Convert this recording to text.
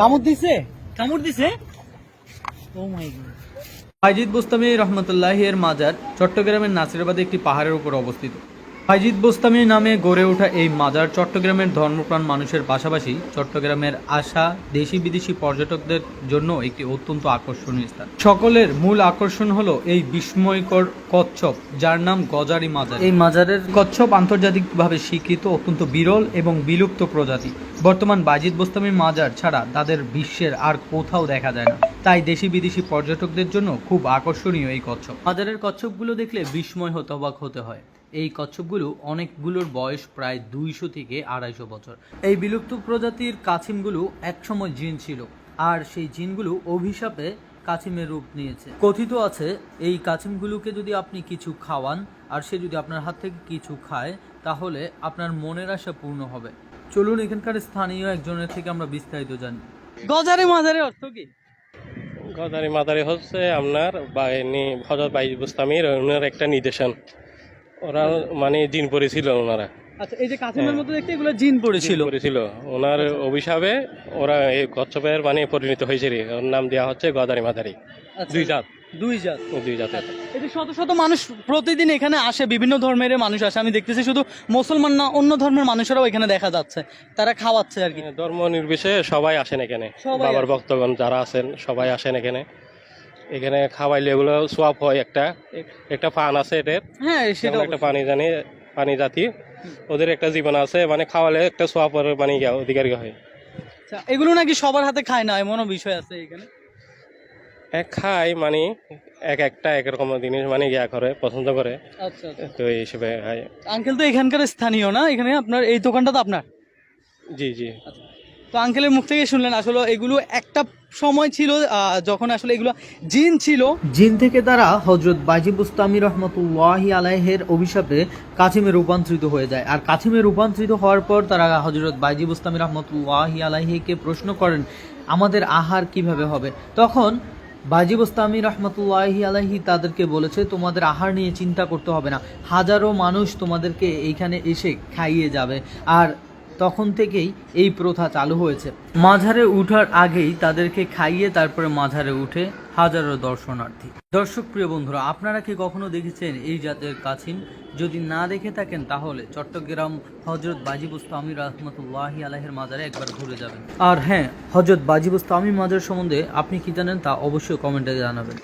কামড় দিছে? কামড় দিছে? ও মাই গড ফাইজিদ বুস্তামি রহমতুল্লাহ এর মাজার চট্টগ্রামের নাসিরাবাদে একটি পাহাড়ের উপর অবস্থিত। ফাইজিদ বোস্তামি নামে গড়ে ওঠা এই মাজার চট্টগ্রামের ধর্মপ্রাণ মানুষের পাশাপাশি চট্টগ্রামের আসা দেশি বিদেশি পর্যটকদের জন্য একটি অত্যন্ত আকর্ষণীয় স্থান। সকলের মূল আকর্ষণ হলো এই বিস্ময়কর কচ্ছপ, যার নাম গজারি মাজার। এই মাজারের কচ্ছপ আন্তর্জাতিকভাবে স্বীকৃত অত্যন্ত বিরল এবং বিলুপ্ত প্রজাতি। বর্তমান বাজিদ বোস্তামি মাজার ছাড়া তাদের বিশ্বের আর কোথাও দেখা যায় না। তাই দেশি বিদেশি পর্যটকদের জন্য খুব আকর্ষণীয় এই কচ্ছপ। মাজারের কচ্ছপগুলো দেখলে বিস্ময় হতে অবাক হতে হয়। এই কচ্ছপগুলো অনেকগুলোর বয়স প্রায় দুইশো থেকে আড়াইশো বছর। এই বিলুপ্ত প্রজাতির কাছিমগুলো একসময় জিন ছিল, আর সেই জিনগুলো অভিশাপে কাছিমের রূপ নিয়েছে। কথিত আছে, এই কাছিমগুলোকে যদি আপনি কিছু খাওয়ান, আর সে যদি আপনার হাত থেকে কিছু খায়, তাহলে আপনার মনের আশা পূর্ণ হবে। চলুন এখানকার স্থানীয় একজনের থেকে আমরা বিস্তারিত জানি। গজারে মাজারে অর্থ কি? গদারি মাদারি হচ্ছে আপনার হজরত বাইজ বুস্তামির একটা নির্দেশন। ওরা মানে দিন পড়েছিল ওনারা। আচ্ছা এই যে মতো দেখতে এগুলো জিন পড়েছিল পড়েছিল ওনার অভিশাপে ওরা এই কচ্ছপের মানে পরিণত হয়েছে রে। ওর নাম দেওয়া হচ্ছে গদারি মাদারি। আচ্ছা, দুই জাত। দুই জাত। দুই এই যে শত শত মানুষ প্রতিদিন এখানে আসে বিভিন্ন ধর্মের মানুষ আসে। আমি দেখতেছি শুধু মুসলমান না অন্য ধর্মের মানুষেরাও এখানে দেখা যাচ্ছে। তারা খাওয়াচ্ছে আর কি। ধর্ম নির্বিশেষে সবাই আসেন এখানে। বাবার ভক্তগণ যারা আছেন সবাই আসেন এখানে। এখানে খাওয়াইলে এগুলো সোয়াপ হয় একটা। একটা পান আছে এটার হ্যাঁ সেটা একটা পানি জানি পানি জাতি। ওদের একটা জীবন আছে মানে খাওয়ালে একটা সোয়াপের মানে অধিকারী হয়। আচ্ছা, এগুলো নাকি সবার হাতে খায় না? এমনও বিষয় আছে এখানে? এক খায় মানে এক একটা এক রকম জিনিস মানে ইয়া করে পছন্দ করে। আচ্ছা আচ্ছা। তো এই হিসেবে খায়। আঙ্কেল তো এখানকার স্থানীয় না? এখানে আপনার এই দোকানটা তো আপনার? জি জি। তো আঙ্কেলের মুখ থেকে শুনলেন আসলে এগুলো একটা সময় ছিল যখন আসলে এগুলো জিন ছিল। জিন থেকে তারা হজরত বাজি বুস্তামি রহমতুল্লাহি আলাইহের অভিশাপে কাছিমে রূপান্তরিত হয়ে যায়। আর কাছিমে রূপান্তরিত হওয়ার পর তারা হজরত বাইজি বুস্তামি রহমতুল্লাহি আলাইহিকে প্রশ্ন করেন, আমাদের আহার কীভাবে হবে? তখন বাজি বুস্তামি রহমতুল্লাহি আলাহি তাদেরকে বলেছে, তোমাদের আহার নিয়ে চিন্তা করতে হবে না। হাজারো মানুষ তোমাদেরকে এইখানে এসে খাইয়ে যাবে। আর তখন থেকেই এই প্রথা চালু হয়েছে। মাঝারে উঠার আগেই তাদেরকে খাইয়ে তারপরে মাঝারে উঠে হাজারো দর্শনার্থী। দর্শক প্রিয় বন্ধুরা, আপনারা কি কখনো দেখেছেন এই জাতের কাছিম? যদি না দেখে থাকেন তাহলে চট্টগ্রাম হজরত বাজিবুস্তামি রহমতুল্লাহি আলাহের মাজারে একবার ঘুরে যাবেন। আর হ্যাঁ হজরত বাজিবুস্তামি মাজার সম্বন্ধে আপনি কি জানেন তা অবশ্যই কমেন্টে জানাবেন।